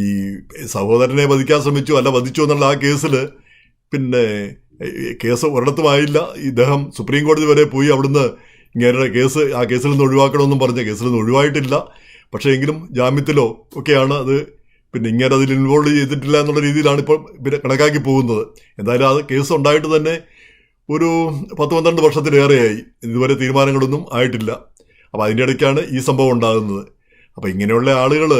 ഈ സഹോദരനെ വധിക്കാൻ ശ്രമിച്ചു അല്ല വധിച്ചു എന്നുള്ള ആ കേസിൽ പിന്നെ കേസ് ഒരിടത്തുമായില്ല. ഇദ്ദേഹം സുപ്രീം കോടതി വരെ പോയി അവിടുന്ന് ഇങ്ങനെ കേസ് ആ കേസിൽ നിന്ന് ഒഴിവാക്കണമെന്നും പറഞ്ഞ കേസിൽ നിന്ന് ഒഴിവായിട്ടില്ല. പക്ഷേ എങ്കിലും ജാമ്യത്തിലോ ഒക്കെയാണ് അത് പിന്നെ ഇങ്ങനെ അതിൽ ഇൻവോൾവ് ചെയ്തിട്ടില്ല എന്നുള്ള രീതിയിലാണ് ഇപ്പോൾ പിന്നെ കണക്കാക്കി പോകുന്നത്. എന്തായാലും ആ കേസ് ഉണ്ടായിട്ട് തന്നെ ഒരു പത്ത് പന്ത്രണ്ട് വർഷത്തിലേറെയായി. ഇതുവരെ തീരുമാനങ്ങളൊന്നും ആയിട്ടില്ല. അപ്പോൾ അതിന്റെ ഇടയ്ക്കാണ് ഈ സംഭവം ഉണ്ടാകുന്നത്. അപ്പോൾ ഇങ്ങനെയുള്ള ആളുകൾ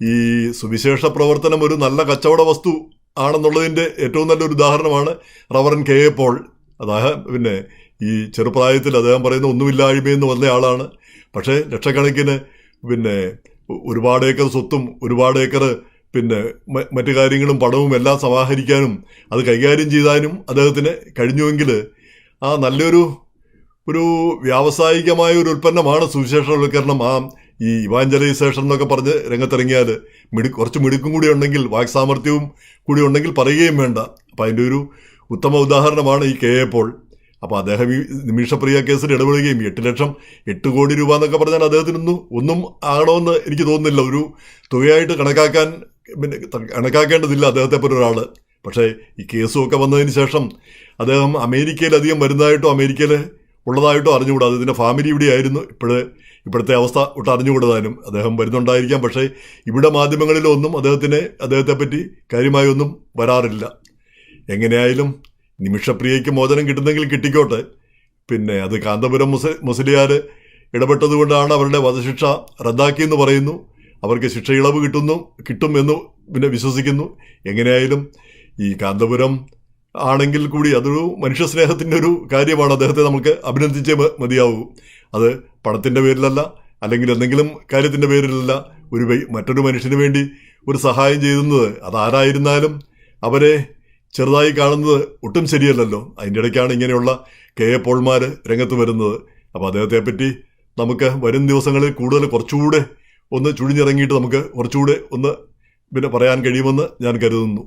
ഈ സുവിശേഷ പ്രവർത്തനം ഒരു നല്ല കച്ചവട വസ്തു ആണെന്നുള്ളതിന്റെ ഏറ്റവും നല്ലൊരു ഉദാഹരണമാണ് റവറൻ കെ എ പോൾ. അദ്ദേഹം പിന്നെ ഈ ചെറുപ്രായത്തിൽ അദ്ദേഹം പറയുന്ന ഒന്നുമില്ലായ്മയെന്ന് ആളാണ്. പക്ഷേ ലക്ഷക്കണക്കിന് പിന്നെ ഒരുപാട് ഏക്കർ സ്വത്തും ഒരുപാട് ഏക്കർ പിന്നെ മറ്റു കാര്യങ്ങളും പണവും എല്ലാം സമാഹരിക്കാനും അത് കൈകാര്യം ചെയ്താനും അദ്ദേഹത്തിന് കഴിഞ്ഞുവെങ്കിൽ ആ നല്ലൊരു ഒരു വ്യാവസായികമായ ഒരു ഉൽപ്പന്നമാണ് സുവിശേഷവൽക്കരണം. ആ ഈ ഇവാഞ്ചലൈസേഷൻ എന്നൊക്കെ പറഞ്ഞ് രംഗത്തിറങ്ങിയാൽ മിടു കുറച്ച് മിടുക്കും കൂടി ഉണ്ടെങ്കിൽ വാക് സാമർഥ്യവും കൂടി ഉണ്ടെങ്കിൽ പറയുകയും വേണ്ട. അപ്പം അതിന്റെ ഒരു ഉത്തമ ഉദാഹരണമാണ് ഈ കെ എ പോൾ. അപ്പോൾ അദ്ദേഹം ഈ നിമിഷപ്രിയ കേസിൽ ഇടപെടുകയും എട്ട് ലക്ഷം എട്ട് കോടി രൂപ എന്നൊക്കെ പറഞ്ഞാൽ അദ്ദേഹത്തിനൊന്നും ഒന്നും ആകണമെന്ന് എനിക്ക് തോന്നുന്നില്ല. ഒരു തുകയായിട്ട് കണക്കാക്കാൻ പിന്നെ കണക്കാക്കേണ്ടതില്ല അദ്ദേഹത്തെ പോലെ ഒരാൾ പക്ഷേ ഈ കേസും ഒക്കെ വന്നതിന് ശേഷം അദ്ദേഹം അമേരിക്കയിൽ അധികം വരുന്നതായിട്ടോ അമേരിക്കയിൽ ഉള്ളതായിട്ടോ അറിഞ്ഞുകൂടാ. അതിന്റെ ഫാമിലി ഇവിടെ ആയിരുന്നു ഇപ്പോഴ് ഇപ്പോഴത്തെ അവസ്ഥ ഒട്ട് അദ്ദേഹം വരുന്നുണ്ടായിരിക്കാം. പക്ഷേ ഇവിടെ മാധ്യമങ്ങളിലൊന്നും അദ്ദേഹത്തിനെ അദ്ദേഹത്തെപ്പറ്റി കാര്യമായി ഒന്നും വരാറില്ല. എങ്ങനെയായാലും നിമിഷപ്രിയയ്ക്ക് മോചനം കിട്ടുന്നെങ്കിൽ കിട്ടിക്കോട്ടെ. പിന്നെ അത് കാന്തപുരം മുസ മുസ്ലിയാർ ഇടപെട്ടതുകൊണ്ടാണ് അവരുടെ വധശിക്ഷ റദ്ദാക്കിയെന്ന് പറയുന്നു. അവർക്ക് ശിക്ഷ ഇളവ് കിട്ടുന്നു കിട്ടും എന്ന് പിന്നെ വിശ്വസിക്കുന്നു. എങ്ങനെയായാലും ഈ കാന്തപുരം ആണെങ്കിൽ കൂടി അതൊരു മനുഷ്യ സ്നേഹത്തിന്റെ ഒരു കാര്യമാണ്. അദ്ദേഹത്തെ നമുക്ക് അഭിനന്ദിച്ചേ മതിയാവൂ. അത് പണത്തിന്റെ പേരിലല്ല അല്ലെങ്കിൽ എന്തെങ്കിലും കാര്യത്തിന്റെ പേരിലല്ല ഒരു മറ്റൊരു മനുഷ്യന് വേണ്ടി ഒരു സഹായം ചെയ്യുന്നത് അതാരായിരുന്നാലും അവരെ ചെറുതായി കാണുന്നത് ഒട്ടും ശരിയല്ലല്ലോ. അതിന്റെ ഇടയ്ക്കാണ് ഇങ്ങനെയുള്ള കെ എ പോൾമാർ രംഗത്ത് വരുന്നത്. അപ്പോൾ അദ്ദേഹത്തെപ്പറ്റി നമുക്ക് വരും ദിവസങ്ങളിൽ കൂടുതൽ കുറച്ചുകൂടെ ഒന്ന് ചുഴിഞ്ഞിറങ്ങിയിട്ട് നമുക്ക് കുറച്ചുകൂടെ ഒന്ന് പിന്നെ പറയാൻ കഴിയുമെന്ന് ഞാൻ കരുതുന്നു.